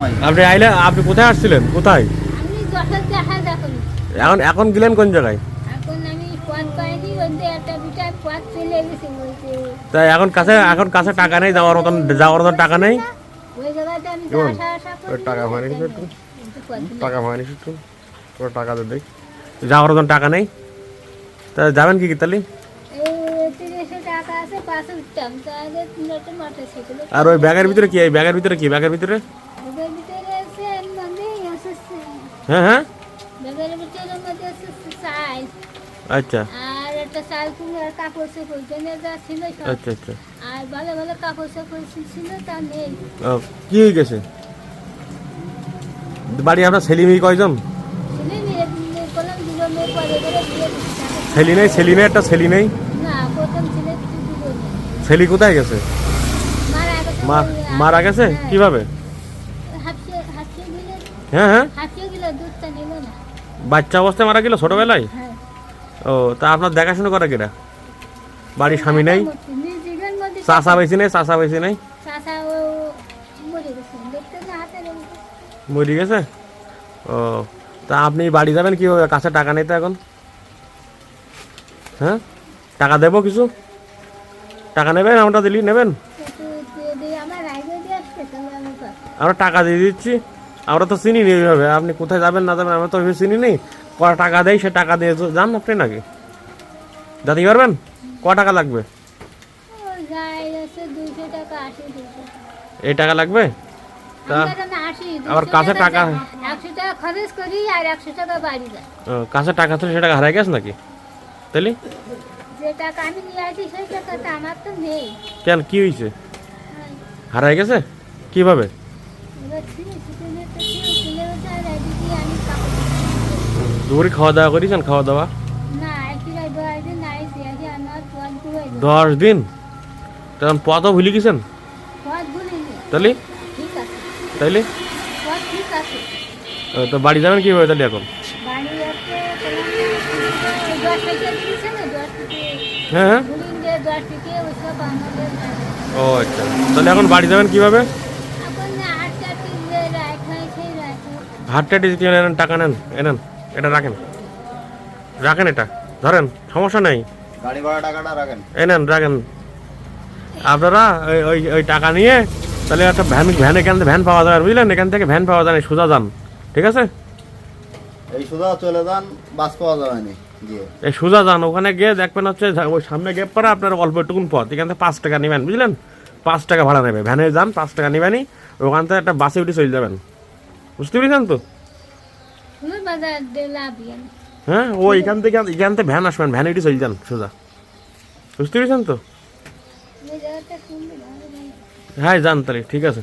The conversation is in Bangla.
আপনি আইলে আপনি কোথায় আসছিলেন? কোথায়? আমি যশোর দেখা দেখুন এখন এখন গেলেন কোন জায়গায়? এখন আমি পথ পাইনি বলতে একটা বিটার পথ চলে গেছে বলতে। তাই এখন কাছে এখন কাছে টাকা নেই যাওয়ার মতন যাওয়ার মতন টাকা নেই? টাকা নেই। টাকা হয়নি একটু। তোর টাকা দে দেখ। যাওয়ার মতন টাকা নেই? তা যাবেন কি কি তাহলে আর ওই ব্যাগের ভিতরে কি এই ব্যাগের ভিতরে কি ব্যাগের ভিতরে? হ্যাঁ হ্যাঁ। আচ্ছা। আর একটা চাল কুমড়ো কাপড় চোপড় জেনে যা আচ্ছা আচ্ছা। আর ভালো ভালো কাপড় চোপড় ছিল তা নেই কি হয়ে গেছে? বাড়ি আপনার ছেলে মেয়ে কয়জন? ছেলে নেই ছেলে নেই একটা ছেলে নেই? ছেলে কোথায় গেছে? মারা গেছে? গেছে কীভাবে? হ্যাঁ হ্যাঁ। বাচ্চা অবস্থায় মারা গেল ছোটবেলায়? হ্যাঁ। ও তা আপনার দেখাশোনা করে কিনা বাড়ির স্বামী নেই? চাষা বেশি নেই চাষা বেশি নেই? মরে গেছে। ও তা আপনি বাড়ি যাবেন কীভাবে? কাছে টাকা নেই তো এখন? হ্যাঁ? টাকা দেবো কিছু? টাকা নেবেন? আমরা দিলি নেবেন। আমরা টাকা দিয়ে দিচ্ছি। আমরা তো চিনি নি এইভাবে আপনি কোথায় যাবেন না যাবেন আমরা তো ওইভাবে চিনি নি ক টাকা দেয় সে টাকা দিয়ে যান আপনি নাকি? যাতে পারবেন? ক টাকা লাগবে? এই টাকা লাগবে? আবার কাছে টাকা কাছে টাকা তো সে টাকা হারাই গেছে নাকি? তাহলে? নেই। কেন কি হয়েছে? হারাই গেছে? কীভাবে? তো। দুপুরে খাওয়া দাওয়া করেছেন খাওয়া দাওয়া? দশ দিন? তখন পথও ভুলে গেছেন? তাহলে? তাইলে তো বাড়ি যাবেন কীভাবে তাহলে এখন? হ্যাঁ হ্যাঁ। ও আচ্ছা। তাহলে এখন বাড়ি যাবেন কীভাবে? খাই হাটটা দিতে নেন টাকা নেন এনেন এটা রাখেন। রাখেন এটা। ধরেন সমস্যা নেই। গাড়ি ভাড়া টাকাটা রাখেন। এই নেন রাখেন। আপনারা ওই ওই ওই টাকা নিয়ে তাহলে একটা ভ্যান ভ্যান এখান থেকে ভ্যান পাওয়া যায় বুঝলেন? এখান থেকে ভ্যান পাওয়া যায় না, সোজা যান। ঠিক আছে? এই সুদা চলে যান বাস পাওয়া যাবে না এই সোজা যান ওখানে গিয়ে দেখবেন হচ্ছে ওই সামনে গেপ পরে আপনার অল্প একটুকুন পথ। এখান থেকে পাঁচ টাকা নেবেন বুঝলেন? পাঁচ টাকা ভাড়া নেবে। ভ্যানে যান পাঁচ টাকা নেবেনই ওখান থেকে একটা বাসে উঠে চলে যাবেন। বুঝতে পেরেছেন তো? হ্যাঁ ও এখান থেকে এখান থেকে ভ্যান আসবেন ভ্যান এটি চলে যান সোজা। বুঝতে পেরেছেন তো? হ্যাঁ যান তাহলে ঠিক আছে।